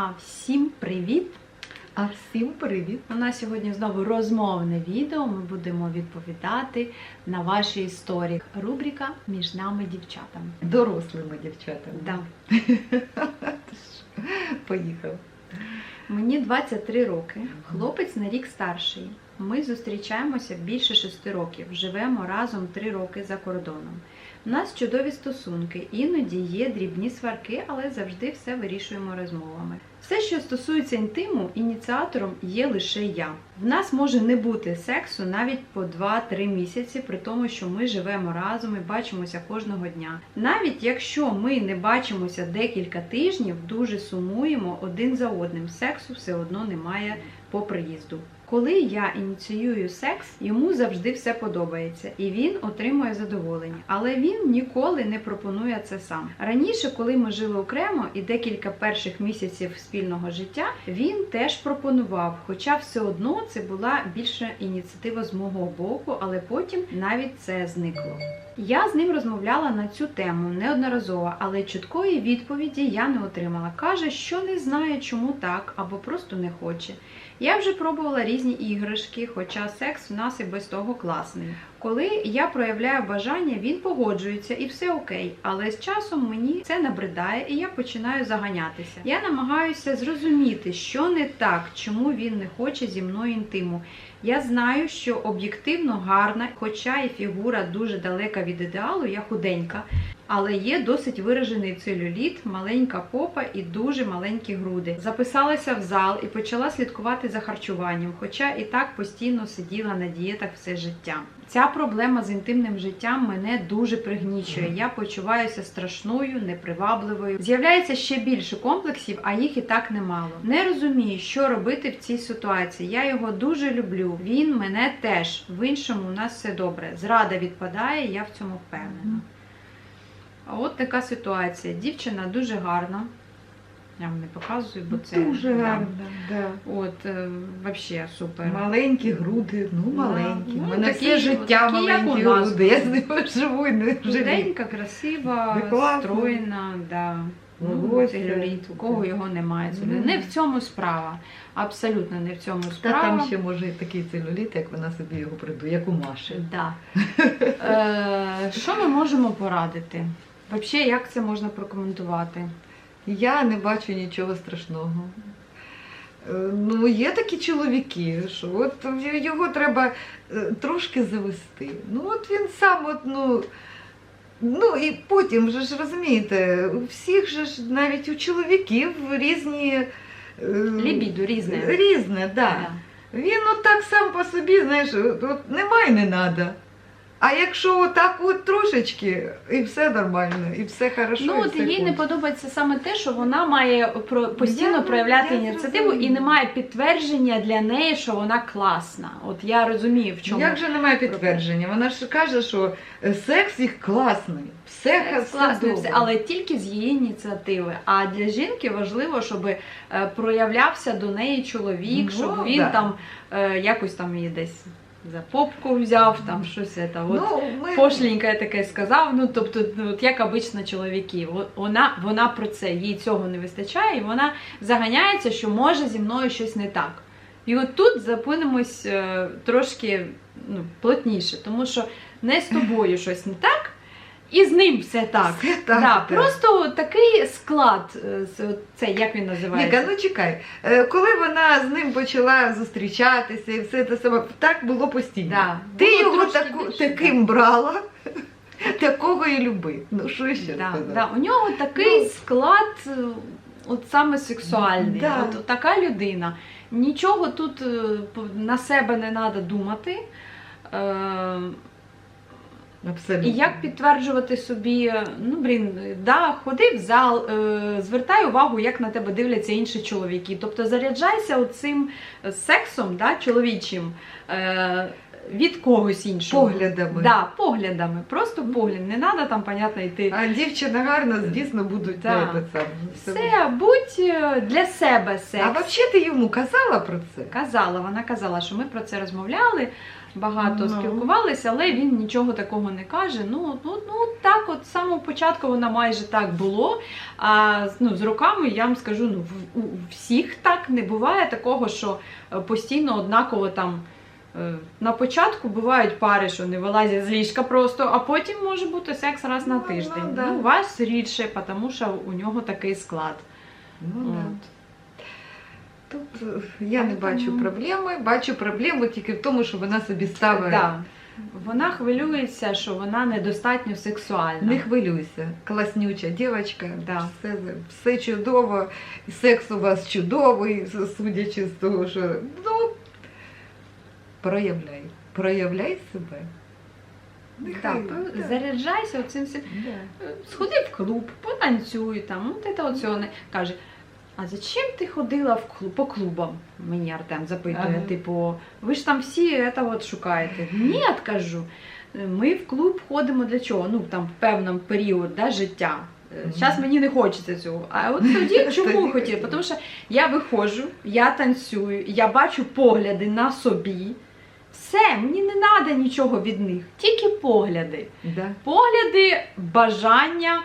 А всім привіт! А всім привіт! У нас сьогодні знову розмовне відео. Ми будемо відповідати на ваші історії. Рубрика між нами дівчатами. Дорослими дівчатами. Да. Поїхав. Мені 23 роки, хлопець на рік старший. Ми зустрічаємося більше 6 років, живемо разом 3 роки за кордоном. У нас чудові стосунки, іноді є дрібні сварки, але завжди все вирішуємо розмовами. Все, що стосується інтиму, ініціатором є лише я. В нас може не бути сексу навіть по 2-3 місяці, при тому, що ми живемо разом і бачимося кожного дня. Навіть якщо ми не бачимося декілька тижнів, дуже сумуємо один за одним. Сексу все одно немає по приїзду. Коли я ініціюю секс, йому завжди все подобається, і він отримує задоволення. Але він ніколи не пропонує це сам. Раніше, коли ми жили окремо і декілька перших місяців спільного життя, він теж пропонував, хоча все одно це була більше ініціатива з мого боку, але потім навіть це зникло. Я з ним розмовляла на цю тему неодноразово, але чіткої відповіді я не отримала. Каже, що не знає, чому так, або просто не хоче. Я вже пробувала різні іграшки, хоча секс в нас і без того класний. Коли я проявляю бажання, він погоджується і все окей. Але з часом мені це набридає і я починаю заганятися. Я намагаюся зрозуміти, що не так, чому він не хоче зі мною інтиму. Я знаю, що об'єктивно гарна, хоча і фігура дуже далека від ідеалу, я худенька. Але є досить виражений целюліт, маленька попа і дуже маленькі груди. Записалася в зал і почала слідкувати за харчуванням, хоча і так постійно сиділа на дієтах все життя. Ця проблема з інтимним життям мене дуже пригнічує. Я почуваюся страшною, непривабливою. З'являється ще більше комплексів, а їх і так немало. Не розумію, що робити в цій ситуації. Я його дуже люблю. Він мене теж. В іншому у нас все добре. Зрада відпадає, я в цьому впевнена. А от така ситуація. Дівчина дуже гарна. Я вам не показую, бо це Дуже да. гарно. Да. От, е, вообще супер. Маленькі груди, ну маленькі. Ну, У мене такі- все життя такі, як маленькі у нас. груди. Я з ними живу і не живу. Худенька, красива, Да, класно. стройна, да. Ну, Волосся. целюліт. У кого його немає целюліту. Ну. Не в цьому справа. Абсолютно не в цьому Та справа. там ще може і такий целюліт, як вона собі його придує, як у Маші. Да. Е, що ми можемо порадити? Взагалі, як це можна прокоментувати? Я не бачу нічого страшного. Е, Ну, є такі чоловіки, що от його треба е, трошки завести. Ну, от він сам, от, ну, ну і потім же ж розумієте, у всіх же ж навіть у чоловіків різні. е, Лібіду різне. Різне, да. Він от так сам по собі, знаєш, от немає не треба. А якщо отак от трошечки, і все нормально, і все хорошо. Ну і от все їй не подобається саме те, що вона має про- постійно Я- проявляти я ініціативу і немає підтвердження для неї, що вона класна. От я розумію, в чому Як же немає підтвердження? Вона ж каже, що е, секс їх класний, все, Секс класний, все, але тільки з її ініціативи. А для жінки важливо, щоб е, проявлявся до неї чоловік, Ну, щоб він да. там е, якось там її десь за попку взяв, там щось это, От. ну, ми... Пошленьке таке сказав. Ну тобто, ну, от як обично чоловіки, вона, вона про це, їй цього не вистачає, і вона заганяється, що може зі мною щось не так. І от тут зупинимось е, трошки ну, плотніше, тому що не з тобою щось не так, і з ним все так. Все так, да, так. Просто такий склад, е, це як він називається? Віка, ну чекай, Е, коли вона з ним почала зустрічатися і все те саме, так було постійно. Да. Ти Було його таку, більше, таким брала, такого і люби. Ну що ще Да, да. У нього такий Ну. склад, е, от саме сексуальний. Да. От, така людина. Нічого тут на себе не треба думати. Абсолютно. і як підтверджувати собі, ну блін, да, ходи в зал, е, звертай увагу, як на тебе дивляться інші чоловіки. Тобто заряджайся цим сексом да, чоловічим. Е, від когось іншого. Поглядами. Да, поглядами. Просто погляд. Не треба там, понятно, йти. А дівчина гарна, дійсно будуть Да. це. Все, будь е, для себе секс. А взагалі ти йому казала про це? Казала, вона казала, що ми про це розмовляли, багато Ну. спілкувалися, але він нічого такого не каже. Ну, ну, ну так, от з самого початку вона майже так було. А ну, з роками я вам скажу, ну в- у всіх так не буває такого, що е, постійно однаково там. е, На початку бувають пари, що не вилазять з ліжка просто, а потім може бути секс раз на Ну, тиждень. ну, да. Ну, у вас рідше, тому що у нього такий склад. Ну. От. Тут е, я не бачу проблеми. Бачу проблему тільки в тому, що вона собі ставить. Да. Вона хвилюється, що вона недостатньо сексуальна. Не хвилюйся, класнюча дівчинка, Да. все, все чудово, секс у вас чудовий, судячи з того, що ну, проявляй, проявляй себе. Так, Нехай, да. заряджайся всім. Да. Сходи в клуб, потанцюй там. От це не каже. А зачем ти ходила в клуб, по клубам? Мені Артем запитує, Ага. типу, ви ж там всі це от шукаєте. Ні, кажу. Ми в клуб ходимо для чого? Ну там в певному період да, життя. Зараз мені не хочеться цього. А от тоді чому хотіла. Тому що я виходжу, я танцюю, я бачу погляди на собі. Все, мені не треба нічого від них, тільки погляди. Да. Погляди, бажання,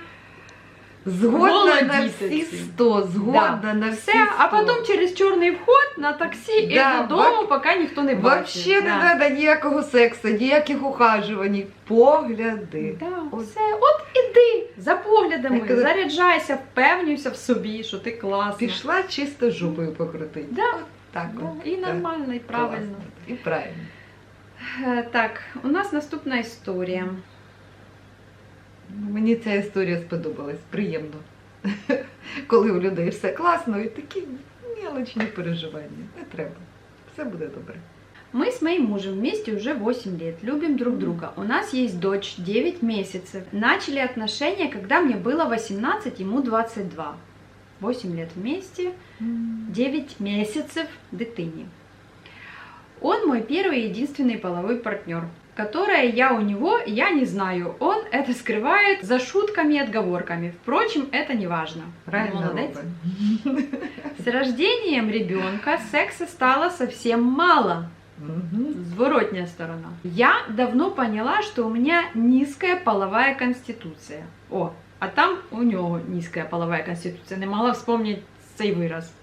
Згодна на всі цим. сто, згодна на всі все, 100. а потім через чорний вход на таксі Да, і додому, поки ніхто не бачить. Не Да. треба ніякого сексу, ніяких ухажувань, погляди. Да, От. все, от іди за поглядами, кажу- заряджайся, впевнюйся в собі, що ти класна. Пішла чисто жопою покрутити. Да. От так Да, от. і Да. нормально, і правильно. Класно. І правильно. Е, Так, у нас наступна історія. Мені ця історія сподобалась, приємно. Коли у людей все класно і такі мелочні переживання. Не треба. Все буде добре. Мы с моим мужем вместе уже 8 лет, любим друг друга. У нас есть дочь 9 месяцев. Начали отношения, когда мне было 18, ему 22. 8 лет вместе, 9 месяцев дитине. Он мой первый и единственный половой партнер. Которое я у него, я не знаю. Он это скрывает за шутками и отговорками. Впрочем, это не важно. Правильно Молодец. С рождением ребенка секса стало совсем мало. Мгм. Зворотня сторона. Я давно поняла, что у меня низкая половая конституция. О, а там у нього низкая половая конституция. Не могла вспомнить цей вираз.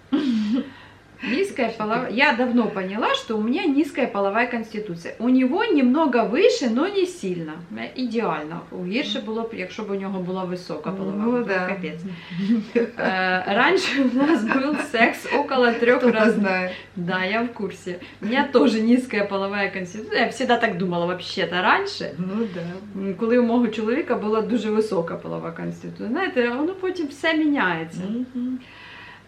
Низкая половая. Я давно поняла, что у меня низкая половая конституция. У него немного выше, но не сильно. Ідеально. Гірше було б, якщо б у нього була висока полова. Ну, Ну, да. Капець. Е, раньше у нас был секс около трех раз знає. да, я в курсе. У меня тоже низкая половая конституция. Я всегда так думала вообще-то раньше. Ну да. Коли у мого чоловіка була дуже висока полова конституція. Знаєте, воно потім все міняється. Мгм.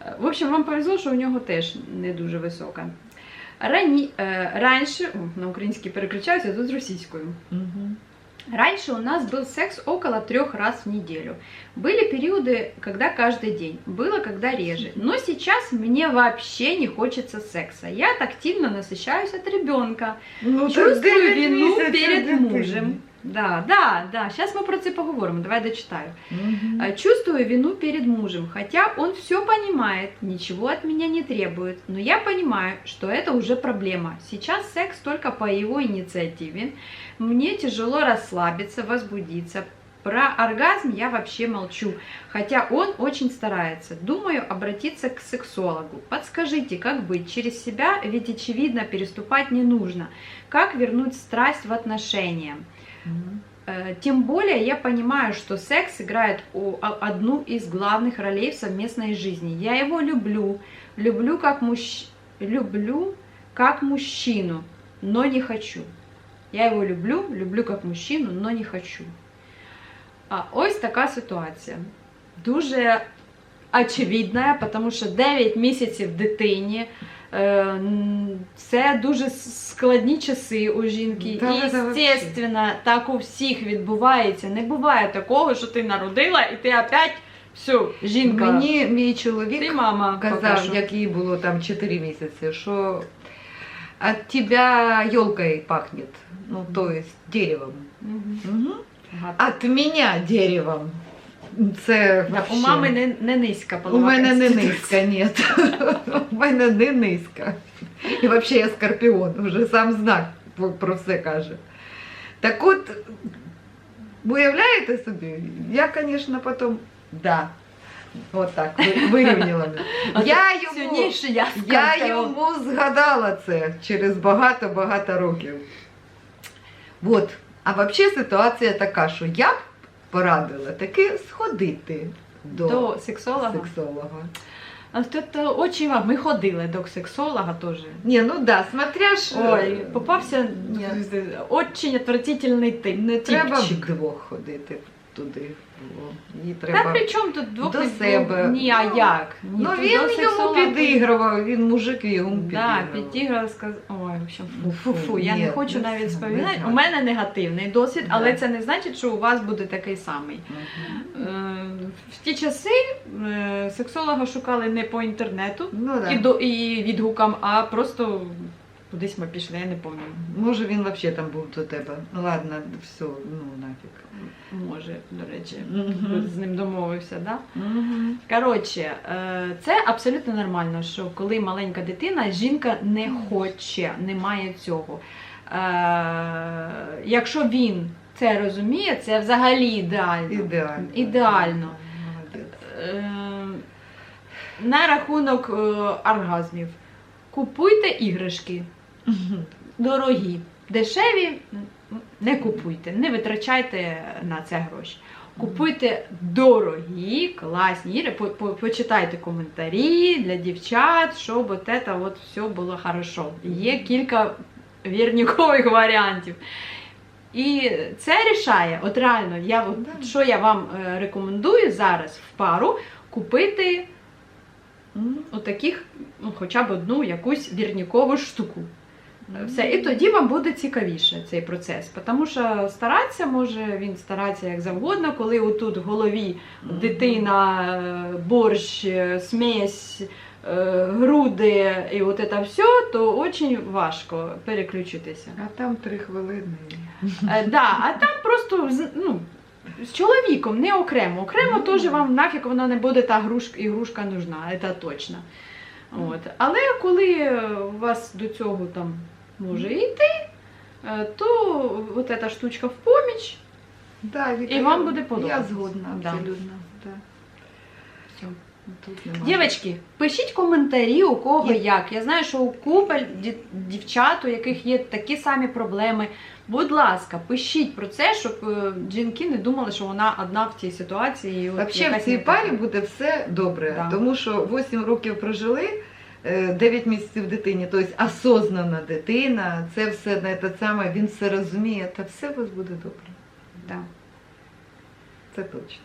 Е, В общем, вам повезло, що у нього теж не дуже висока. Рані... е, Раніше, о, на українській переключаюся, тут з російською. Мгм. Раньше у нас был секс около трех раз в неделю. Были периоды, когда каждый день, было когда реже. Но сейчас мне вообще не хочется секса. Я активно насыщаюсь от ребенка. Ну, так Чувствую дев'ять вину місяців перед дитини. мужем. Да, да, да. Сейчас мы про це поговоримо. Давай дочитаю. Э, Чувствую вину перед мужем, хотя он все понимает, ничего от меня не требует, но я понимаю, что это уже проблема. Сейчас секс только по его инициативе. Мне тяжело расслабиться, возбудиться. Про оргазм я вообще молчу, хотя он очень старается. Думаю обратиться к сексологу. Подскажите, как быть через себя, ведь очевидно переступать не нужно. Как вернуть страсть в отношения? Мгм. Э, Тем более я понимаю, что секс играет о- о- одну из главных ролей в совместной жизни. Я его люблю, люблю как мужч... люблю как мужчину, но не хочу. Я его люблю, люблю как мужчину, но не хочу. А ось така ситуація. Дуже очевидна, тому що 9 місяців дитині. Е, Це дуже складні часи у жінки. Та, і, звісно, так у всіх відбувається. Не буває такого, що ти народила і ти опять все, жінка. Мені мій Ти чоловік мама казав, як їй було там 4 місяці, що от тебя елкой пахнет. Ну, то есть деревом. Мгм. Ага. От меня деревом. Це вообще. У мами не, не низька У мене не низька, ні. У мене не низька. І взагалі я скорпіон, вже сам знак про- все каже. Так от, уявляєте собі, я, звісно, потім, да, от так, ви- вирівняла мене. Я йому, я я йому згадала це через багато-багато років. От. А взагалі ситуація така, що я б порадила таки сходити до, до сексолога. сексолога. А тут е, очень вам. Ми ходили до сексолога теж. Не, ну да, смотря ж. Ой, попався Нет. очень отвратительний тип. не треба вдвох ходити туди. Бо Їй Та при чому тут двох до себе. Ні, а Ну, як? Ні, ну тут він йому сексолога підігрував, він мужик і йому Да, підігрував. підіграв, сказав. Ой, в общем, фу, фу, фу. Я ні, не хочу не навіть знаю, не У знаю. мене негативний досвід, але Да. це не значить, що у вас буде такий самий. Мгм. Е, В ті часи е, сексолога шукали не по інтернету Ну да. і, до, і відгукам, а просто кудись ми пішли, я не пам'ятаю. Може він взагалі там був до тебе. Ну ладно, все, ну нафіг. Може, до речі, з ним домовився, да? Коротше, е, це абсолютно нормально, що коли маленька дитина, жінка не хоче, не має цього. Е, Якщо він це розуміє, це взагалі ідеально. Ідеально. Ідеально. Е, На рахунок оргазмів. Купуйте іграшки дорогі, дешеві не купуйте, не витрачайте на це гроші. Купуйте дорогі, класні по- по- почитайте коментарі для дівчат, щоб от це от все було хорошо. Є кілька вірнікових варіантів. І це рішає. От реально, я от, Да. що я вам е, рекомендую зараз в пару купити отаких, ну, хоча б одну якусь вірнікову штуку. Все, і тоді вам буде цікавіше цей процес. Тому що старатися може він старатися як завгодно, коли отут в голові дитина, е, борщ, е, смесь, е, груди і от це все, то дуже важко переключитися. А там три хвилини. Да, а там просто з- ну, з чоловіком, не окремо. Окремо Ну, теж вам нафіг вона не буде та грушка, ігрушка нужна, це точно. От. Але коли у вас до цього там може і йти, е, то от ця штучка в поміч. Да, Віка, І вам я- буде Я подобатися. згодна, абсолютно. Да. Нема. Дівчатки, пишіть коментарі, у кого І- як. Я знаю, що у купа ді- дівчат, у яких є такі самі проблеми. Будь ласка, пишіть про це, щоб е, жінки не думали, що вона одна в цій ситуації. Взагалі в цій парі буде все добре, Да. тому що 8 років прожили, 9 місяців дитині, тобто осознана дитина, це все на те саме, він все розуміє, та все у вас буде добре. Да. Це точно.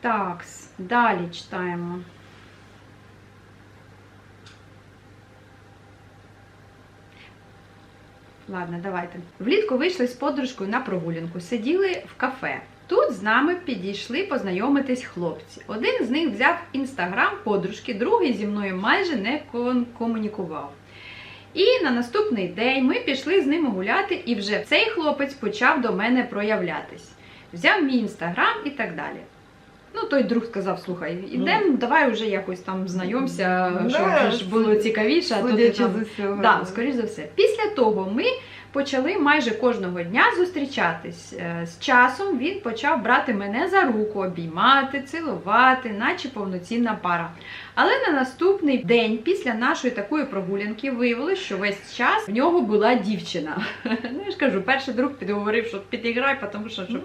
Так, далі читаємо. Ладно, давайте. Влітку вийшли з подружкою на прогулянку, сиділи в кафе. Тут з нами підійшли познайомитись хлопці. Один з них взяв інстаграм подружки, другий зі мною майже не комунікував. І на наступний день ми пішли з ними гуляти, і вже цей хлопець почав до мене проявлятись. Взяв мій інстаграм і так далі. Ну, той друг сказав: слухай, ідемо, давай вже якось там знайомся, Ну, щоб ж було цікавіше, а то ти там з усього. Да, скоріш за все. Після того ми почали майже кожного дня зустрічатись. Е, З часом він почав брати мене за руку, обіймати, цілувати, наче повноцінна пара. Але на наступний день після нашої такої прогулянки виявилось, що весь час в нього була дівчина. Ну я ж кажу, перший друг підговорив, що підіграй, тому що щоб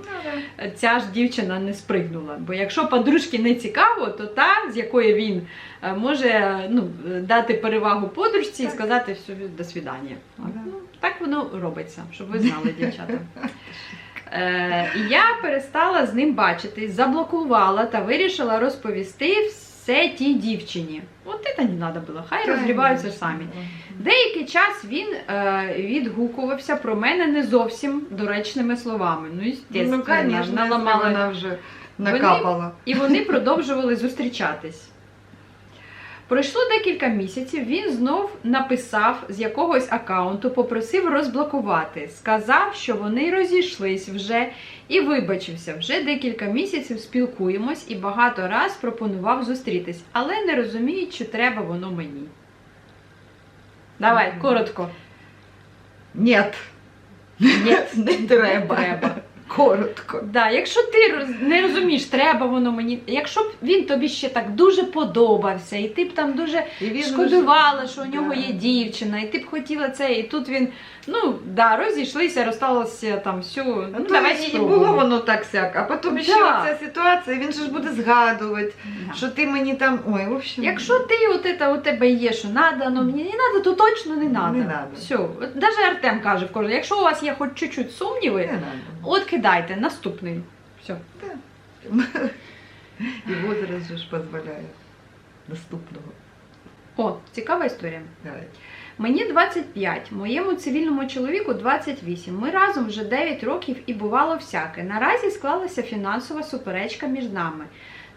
Ну, ця ж дівчина не спригнула. Бо якщо подружки не цікаво, то та, з якої він е, може ну, дати перевагу подружці і сказати все, до свідання. Да. Ну, так воно робиться, щоб ви знали, дівчата. Е, я перестала з ним бачитись, заблокувала та вирішила розповісти все тій дівчині. От це не треба було, хай розгрібаються самі. Деякий час він е, відгукувався про мене не зовсім доречними словами. Ну, Ну, естественно, наламала. вона вже накапала. І вони продовжували зустрічатись. Пройшло декілька місяців. Він знов написав з якогось аккаунту, попросив розблокувати. Сказав, що вони розійшлись вже і вибачився. Вже декілька місяців спілкуємось і багато раз пропонував зустрітись, але не розумію, чи треба воно мені. Давай, коротко. Ні. Ні, не треба. Треба. Коротко. Да, якщо ти роз- не розумієш, треба воно мені. Якщо б він тобі ще так дуже подобався, і ти б там дуже шкодувала, що у нього Да. є дівчина, і ти б хотіла це, і тут він, ну да, розійшлися, розсталося там всю. Ну, Ну, давай і було воно так сяк, а потім Да. ще ця ситуація, він же ж буде згадувати, Да. що ти мені там. Ой, в общем. Якщо ти от это, у тебе є, що надо, ну мені не надо, то точно не надо. Не надо. Все. Даже Артем каже в кожному, якщо у вас є хоч чуть-чуть сумніви, не от кидайте, наступний. Все. І возраст же ж дозволяє наступного. О, цікава історія. Давай. Мені 25, моєму цивільному чоловіку 28. Ми разом вже 9 років і бувало всяке. Наразі склалася фінансова суперечка між нами.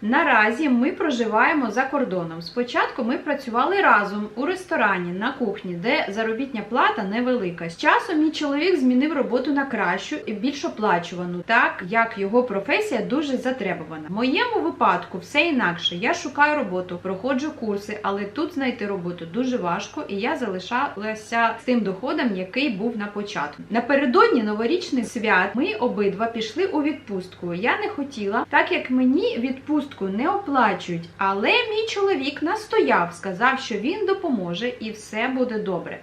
Наразі ми проживаємо за кордоном. Спочатку ми працювали разом у ресторані на кухні, де заробітня плата невелика. З часом мій чоловік змінив роботу на кращу і більш оплачувану, так як його професія дуже затребувана. В моєму випадку все інакше. Я шукаю роботу, проходжу курси, але тут знайти роботу дуже важко, і я залишалася з тим доходом, який був на початку. Напередодні новорічних свят ми обидва пішли у відпустку. Я не хотіла, так як мені відпустку не оплачують. Але мій чоловік настояв, сказав, що він допоможе і все буде добре.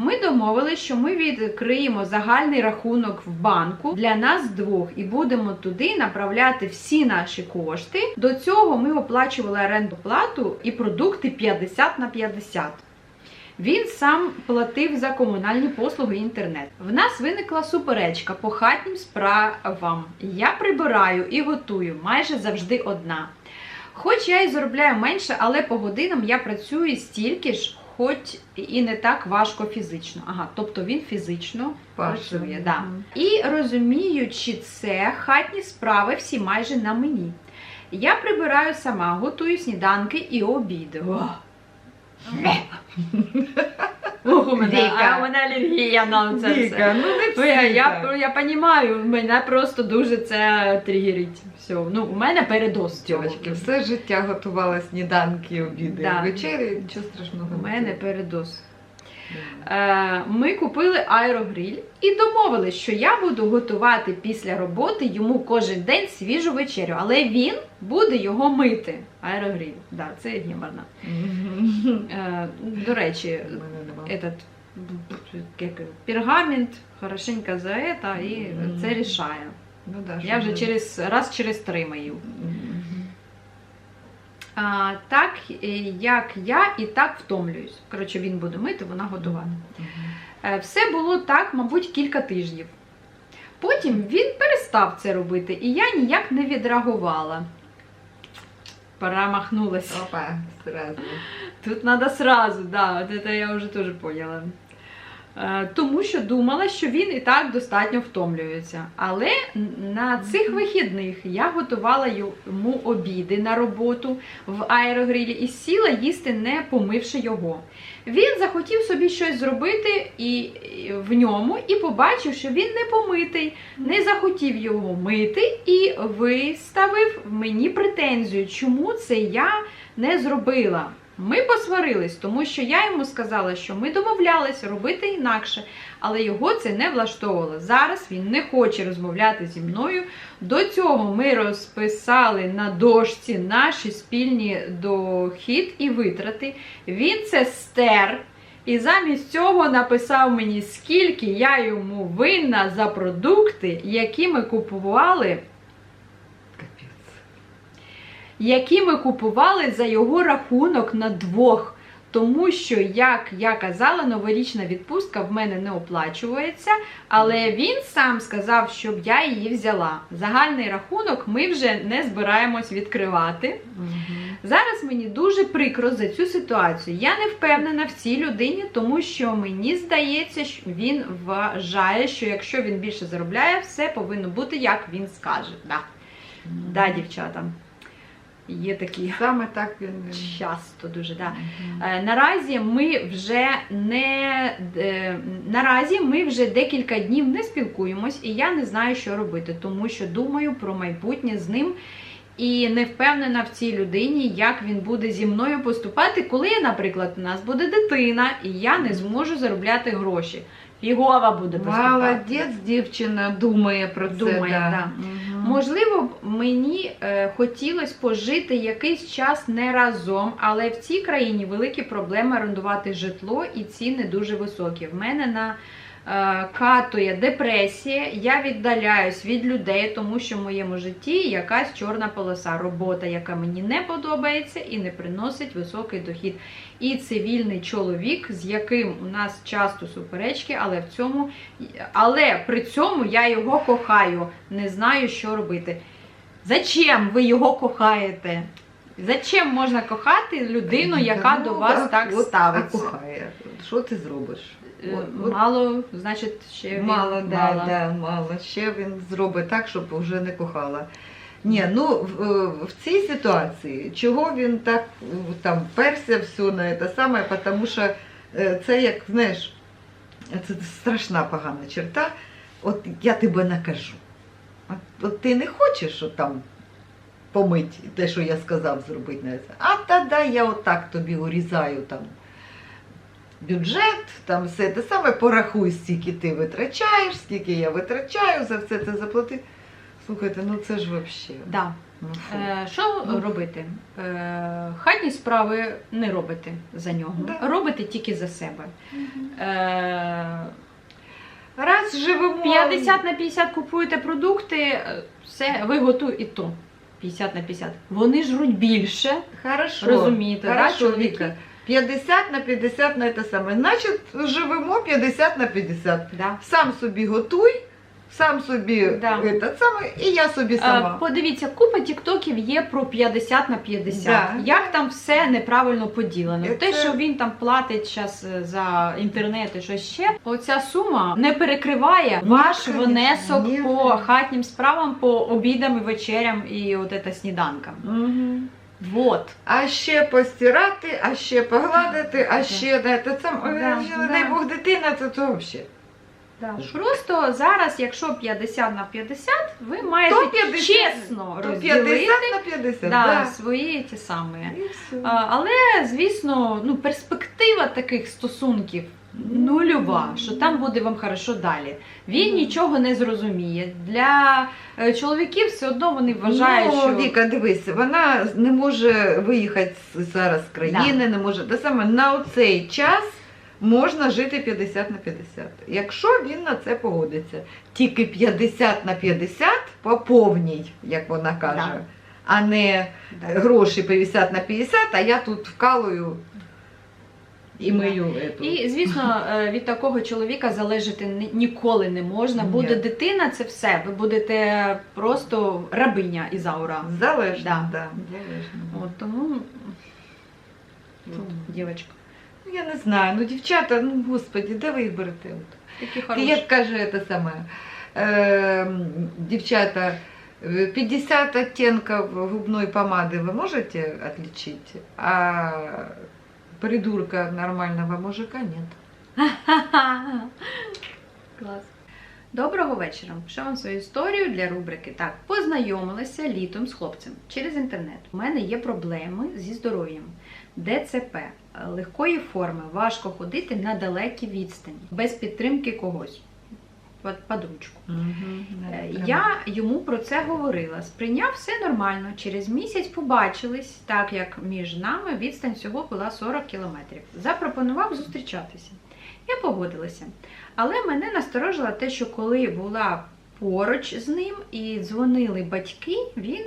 Ми домовилися, що ми відкриємо загальний рахунок в банку для нас двох і будемо туди направляти всі наші кошти. До цього ми оплачували оренду плату і продукти 50 на 50. Він сам платив за комунальні послуги і інтернет. В нас виникла суперечка по хатнім справам. Я прибираю і готую майже завжди одна. Хоч я і заробляю менше, але по годинам я працюю стільки ж, хоч і не так важко фізично. Ага, тобто він фізично Паша. працює. Да. І розуміючи це, хатні справи всі майже на мені. Я прибираю сама, готую сніданки і обіди. Ох, у мене, Віка. а у мене алергія на це все. Ну не всі, я, я, я понімаю, мене просто дуже це тригерить. Все. Ну, у мене передоз цього. Все життя готувала сніданки, обіди, Да. вечері, нічого страшного. У не мене передос. передоз. Е, ми купили аерогриль і домовились, що я буду готувати після роботи йому кожен день свіжу вечерю, але він буде його мити. Аерогриль. Да, це гіморна. Мгм. Е, до речі, этот пергамент хорошенько за это, і це рішає. Ну, да, Я вже через раз через три мию. Так е, як я і так втомлююсь. Коротше, він буде мити, вона готувати. Е, Все було так, мабуть, кілька тижнів. Потім він перестав це робити, і я ніяк не відреагувала. Промахнулася. Опа, сразу. Тут треба сразу, да, от це я вже теж поняла. Е, Тому що думала, що він і так достатньо втомлюється. Але на цих вихідних я готувала йому обіди на роботу в аерогрилі і сіла їсти, не помивши його. Він захотів собі щось зробити і в ньому і побачив, що він не помитий, не захотів його мити і виставив мені претензію, чому це я не зробила. Ми посварились, тому що я йому сказала, що ми домовлялись робити інакше, але його це не влаштовувало. Зараз він не хоче розмовляти зі мною. До цього ми розписали на дошці наші спільні дохід і витрати. Він це стер. І замість цього написав мені, скільки я йому винна за продукти, які ми купували. Які ми купували за його рахунок на двох. Тому що, як я казала, новорічна відпустка в мене не оплачується, але він сам сказав, щоб я її взяла. Загальний рахунок ми вже не збираємось відкривати. Зараз мені дуже прикро за цю ситуацію. Я не впевнена в цій людині, тому що мені здається, що він вважає, що якщо він більше заробляє, все повинно бути як він скаже. Да, да дівчата. Є такі Саме так він. часто дуже. Да. Е, Наразі ми вже не е, наразі ми вже декілька днів не спілкуємось, і я не знаю, що робити, тому що думаю про майбутнє з ним. І не впевнена в цій людині, як він буде зі мною поступати, коли, наприклад, у нас буде дитина, і я не зможу заробляти гроші. Фігова буде поступати. Молодець, дівчина думає про це. Думає, да. да. Можливо, мені е, хотілося пожити якийсь час не разом, але в цій країні великі проблеми орендувати житло і ціни дуже високі. В мене на катує депресія, я віддаляюсь від людей, тому що в моєму житті якась чорна полоса, робота, яка мені не подобається і не приносить високий дохід. І цивільний чоловік, з яким у нас часто суперечки, але в цьому але при цьому я його кохаю, не знаю, що робити. Зачем ви його кохаєте? Зачем можна кохати людину, яка Ну, до вас а так от- ставиться? Кохає. Що ти зробиш? Е, От- Мало, значить, ще він Мало, да, мало. да, мало. Ще він зробить так, щоб вже не кохала. Ні, ну в, е, в цій ситуації, чого він так е, там перся все на це саме, тому що це як, знаєш, це страшна погана черта. От я тебе накажу. От, от ти не хочеш що там помить те, що я сказав зробити на це. А тоді я отак тобі урізаю там бюджет, там все те саме, порахуй, скільки ти витрачаєш, скільки я витрачаю, за все це заплати. Слухайте, ну це ж взагалі. Да. Ну. Е, що Ну. робити? Е, хатні справи не робите за нього. Да. Робите тільки за себе. Е, Раз живемо. 50 на 50 купуєте продукти, е, все, ви готуєте і то. 50 на 50. Вони жруть більше. Хорошо. Розумієте, да, Хорошо, чоловіки? Віка. 50 на 50 на те саме. Значить, живемо 50 на 50. Да. Сам собі готуй, сам собі Да. те саме, і я собі Е, сама. Подивіться, купа тіктоків є про 50 на 50. Да. Як там все неправильно поділено. Це- Те, що він там платить зараз за інтернет і щось ще, оця сума не перекриває Ні, ваш конечно, внесок ні. по хатнім справам, по обідам і вечерям і от це сніданкам. Мгм. Вот. А ще постирати, а ще погладити, а ще те саме. Ой, Да, да. дай Бог дитина, це то взагалі. Просто зараз, якщо 50 на 50, ви маєте То 50, чесно розділити 50 на 50, да, да. свої ті самі. А, Але, звісно, ну, перспектива таких стосунків нульова, що там буде вам хорошо далі. Він Мгм. нічого не зрозуміє. Для е, чоловіків все одно вони вважають, ну, що Віка, дивись, вона не може виїхати зараз з країни, не може. Те саме на цей час можна жити 50 на 50. Якщо він на це погодиться. Тільки 50 на 50 по повній, як вона каже. Да. А не Да. гроші 50 на 50, а я тут вкалую і Да. ету. І, звісно, е, від такого чоловіка залежати ніколи не можна. Ні. Буде дитина, це все. Ви будете просто рабиня Ізаура. Залежно, Да. да. залежно. От тому, от, дівчатка, Ну, Я не знаю, ну дівчата, ну господі, де ви їх берете? Такі І. Як каже те саме, е, дівчата, е, 50 оттенков губной помады вы можете отличить, а придурка нормального мужика нет. Клас. Доброго вечора. Пишу вам свою історію для рубрики. Так, познайомилася літом з хлопцем через інтернет. У мене є проблеми зі здоров'ям. ДЦП легкої форми, важко ходити на далекі відстані, без підтримки когось. Под, под ручку. Е, Я йому про це говорила. Сприйняв все нормально. Через місяць побачились, так як між нами відстань всього була 40 кілометрів. Запропонував зустрічатися. Я погодилася. Але мене насторожило те, що коли була поруч з ним і дзвонили батьки, він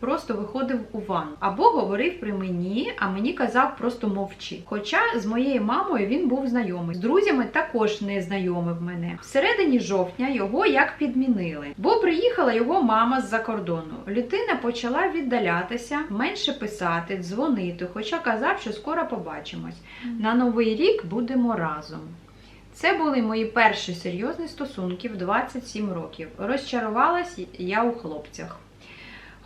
просто виходив у ванну або говорив при мені, а мені казав просто мовчи. Хоча з моєю мамою він був знайомий. З друзями також не знайомив мене. Всередині жовтня його як підмінили, бо приїхала його мама з-за кордону. Людина почала віддалятися, менше писати, дзвонити, хоча казав, що скоро побачимось. На новий рік будемо разом. Це були мої перші серйозні стосунки в 27 років. Розчарувалась я у хлопцях.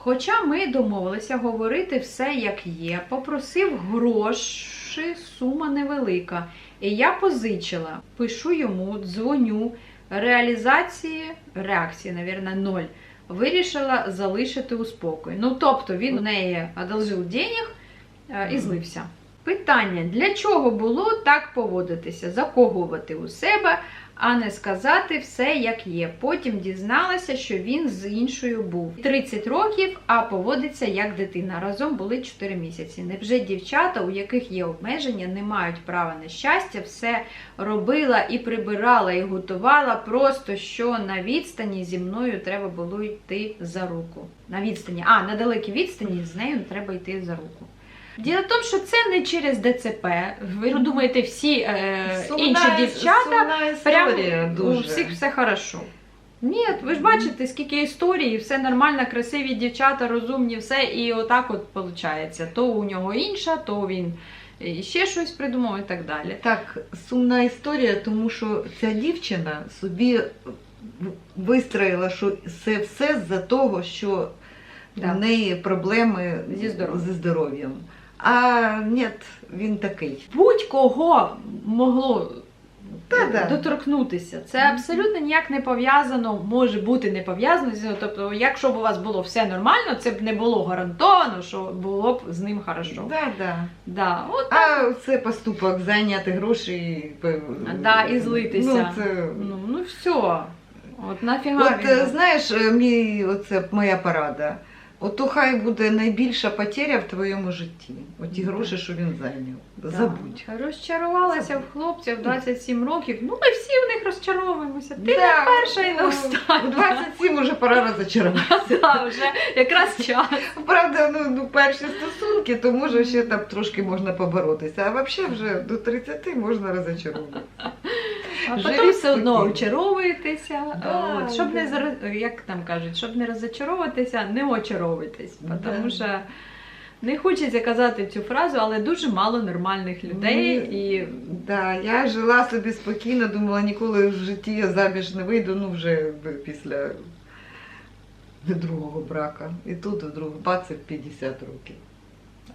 Хоча ми домовилися говорити все як є, попросив гроші, сума невелика. І я позичила, пишу йому, дзвоню, реалізації, реакції, навірно, ноль. Вирішила залишити у спокій. Ну, тобто він у неї одолжив денег е, і злився. Питання: для чого було так поводитися, закохувати у себе, а не сказати все як є. Потім дізналася, що він з іншою був 30 років, а поводиться як дитина. Разом були 4 місяці. Невже дівчата, у яких є обмеження, не мають права на щастя, все робила і прибирала, і готувала, просто що на відстані зі мною треба було йти за руку. На відстані, а на далекій відстані з нею треба йти за руку. Діло в тому, що це не через ДЦП. Ви думаєте, всі е, Сумна- інші дівчата прям у всіх все хорошо. Ні, ви ж бачите, скільки історій, все нормально, красиві дівчата, розумні, все, і отак от виходить. То у нього інша, то він ще щось придумав і так далі. Так, сумна історія, тому що ця дівчина собі вистроїла, що це все з-за того, що в неї проблеми Зі здоров'ям. А ні, він такий. Будь-кого могло Та-да. доторкнутися. Це абсолютно ніяк не пов'язано, може бути не пов'язано. з- Тобто, якщо б у вас було все нормально, це б не було гарантовано, що було б з ним хорошо. Да, да. Да, от А це поступок зайняти гроші. і, Да, і злитися. Ну, це... Ну, ну все. От нафіга От він знаєш, е, мій, оце моя порада. Ото хай буде найбільша потеря в твоєму житті. Оті Да. гроші, що він зайняв. Да. Забудь. Розчарувалася в хлопця в 27 років. Ну, ми всі в них розчаровуємося. Ти Да, не перша і не ну, остання. У 27 вже пора розочаруватися. Да, вже якраз час. Правда, ну, ну перші стосунки, то може ще там трошки можна поборотися. А взагалі вже до 30 можна розочарувати. А потім все одно очаровуєтеся. Да, От, щоб не зар- як там кажуть, щоб не розочаровуватися, не очаровуйтесь. Тому що не хочеться казати цю фразу, але дуже мало нормальних людей. І Да, я жила собі спокійно, думала, ніколи в житті я заміж не вийду, ну вже після другого брака. І тут вдруг бац, і 50 років.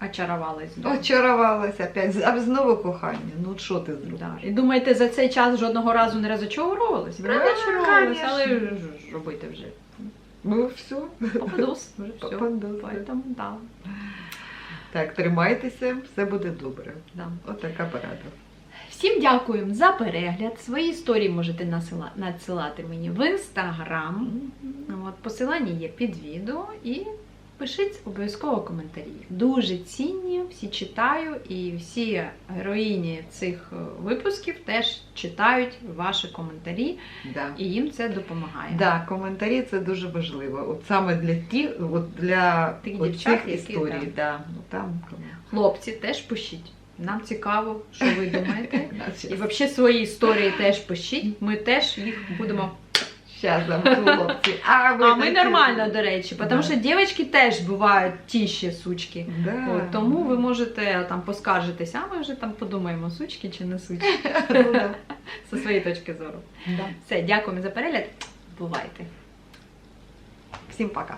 Очарувалась. Очарувалася опять, а знову кохання. Ну що ти зробиш? Да. І думаєте, за цей час жодного разу не розочаровувалась? Да, Розочаровувалась, але ж робити вже. Ну все. Попадос, вже все. Попадос. Поэтому, да. Так, тримайтеся, все буде добре. Да. Отака порада. Всім дякуємо за перегляд. Свої історії можете насила- надсилати мені в інстаграм. От, посилання є під відео і пишіть обов'язково коментарі. Дуже цінні, всі читаю, і всі героїні цих е, випусків теж читають ваші коментарі, Да. і їм це допомагає. Да, коментарі це дуже важливо. От саме для ті, от для Тих от дівчат, цих які, історій. Да. Ну, там, Хлопці, теж пишіть. Нам цікаво, що ви думаєте. І взагалі свої історії теж пишіть. Ми теж їх будемо. Щас замкну хлопці. А, ви А ми такі- нормально, до речі, тому Да. що дівчатки теж бувають ті ще сучки. Да. От, тому ви можете там поскаржитися, а ми вже там подумаємо, сучки чи не сучки, Ну, зі своєї точки зору. Да. Все, дякуємо за перегляд. Бувайте! Всім пока.